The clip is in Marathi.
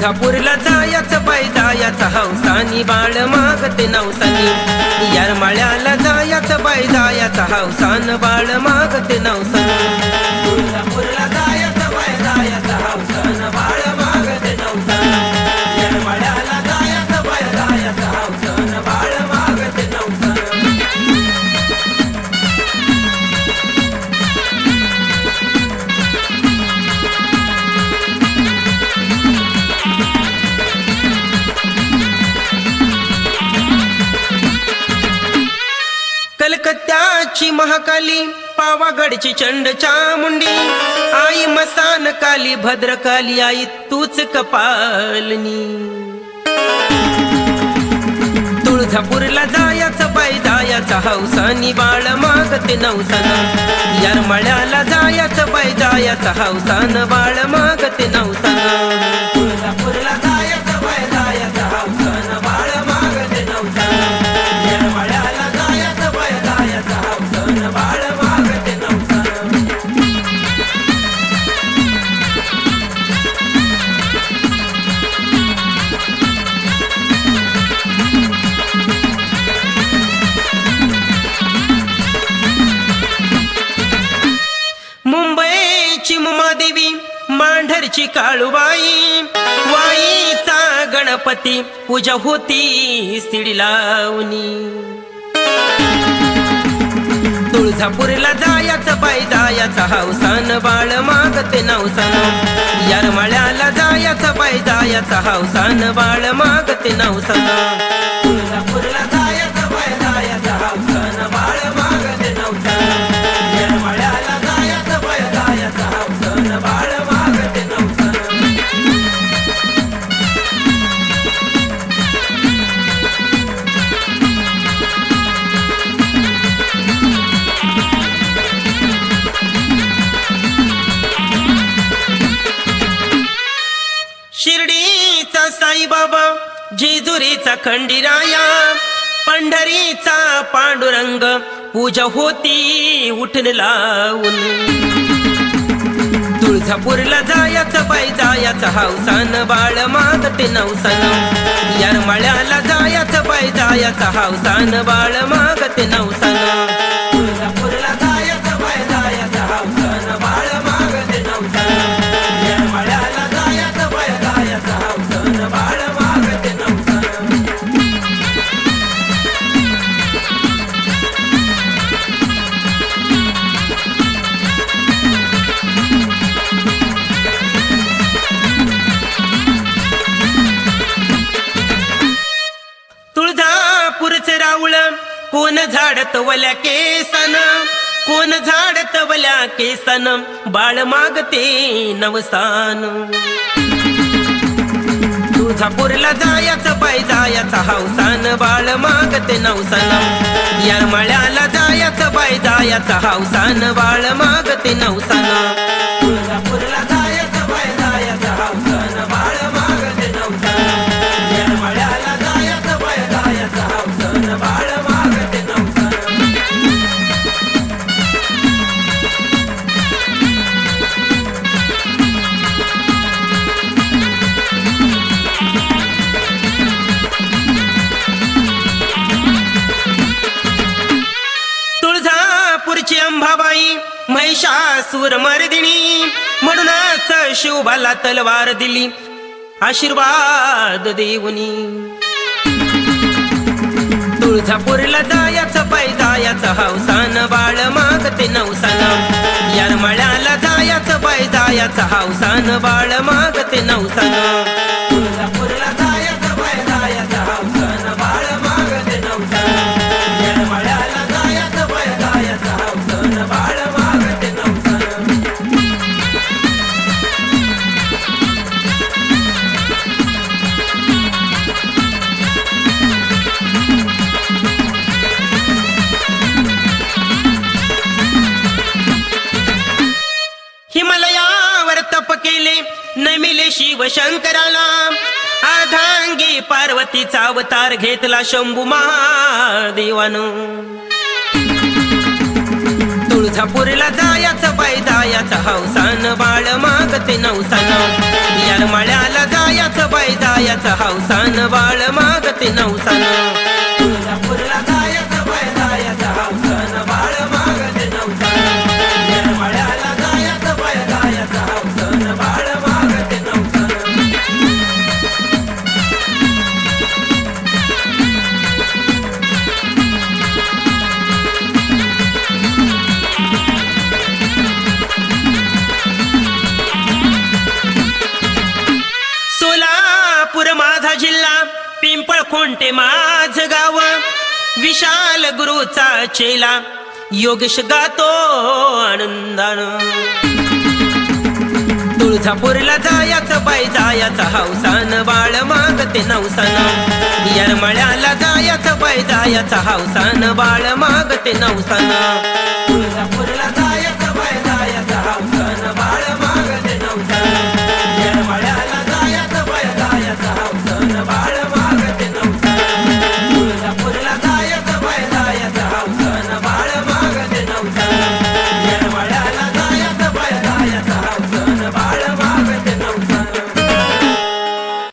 तुळजापूरला जायाचं बाई जायाचं हौसानी बाळ मागते नवसानी. यारमाळ्याला जायाचं बाई जायाचं हौसान बाळ मागते नवसानी. माची महाकाली पावागडची चंड चामुंडी. आई मसान काली भद्रकाली आई तूच कपालनी. तुळजापूरला जायाचं बाई जायाचा हौसानी बाळ मागते यार मळ्याला जायाचं बाई जायाचा हौसान बाळ मागते नवसान. तुळजापूरला घरची काळूबाई वाईचा गणपती पूजा होती सिडी लावणी. तुळजापूरला जायाचं बाई जायाचा हौसान बाळ मागते नवसान. यारमाळ्याला जायाचं बाई जायाचा हौसान बाळ मागते नवसान. तुळजापूरला शिर्डीचा साईबाबा जेजुरीचा खंडिराया पंढरीचा पांडुरंग पूजा होती उठण लावून. तुळजापूरला जायाचं बाई जायाचं हौसान बाळ मागते नवसान. यरमाळ्याला जायाचं बाई जायाचं हौसान बाळ मागते नवसान. कोण झाडत वल्या केसन? कोण झाडत वल्या केसन? बाळ मागते नवसान. तुळजापूरला जायाचं पाय जायाचा हौसान बाळ मागते नवसान. यमाळ्याला जायचं पाय जायाचा हौसान बाळ मागते नवसान. महिषासूर मर्दिनी म्हणूनच शिवबाला तलवार दिली. आशीर्वाद देऊनी. तुळजापूरला जायचं पाय जायचं हौसान बाळ मागते नवसान यारमाळ्याला जायचं पाय जायचं हौसान बाळ मागते नवसान शिवशंकराला अर्धांगी पार्वतीचा अवतार घेतला शंभू महादेवानं. तुळजापूरला जायाचं बाई जायाचं हौसान. बाळ मागते नवसान. यारमाळ्याला जायाचं बाई जायचं हौसान. बाळ मागते नवसान. कोणते माझ गाव. विशाल गुरुचा चेला. योगेश गातो आनंदान. तुळजापूरला जायाचं बाई जायाचं हौसान. बाळ मागते नवसान. यरमळ्याला जायाचं बाई जायाचं हौसान. बाळ मागते नवसान.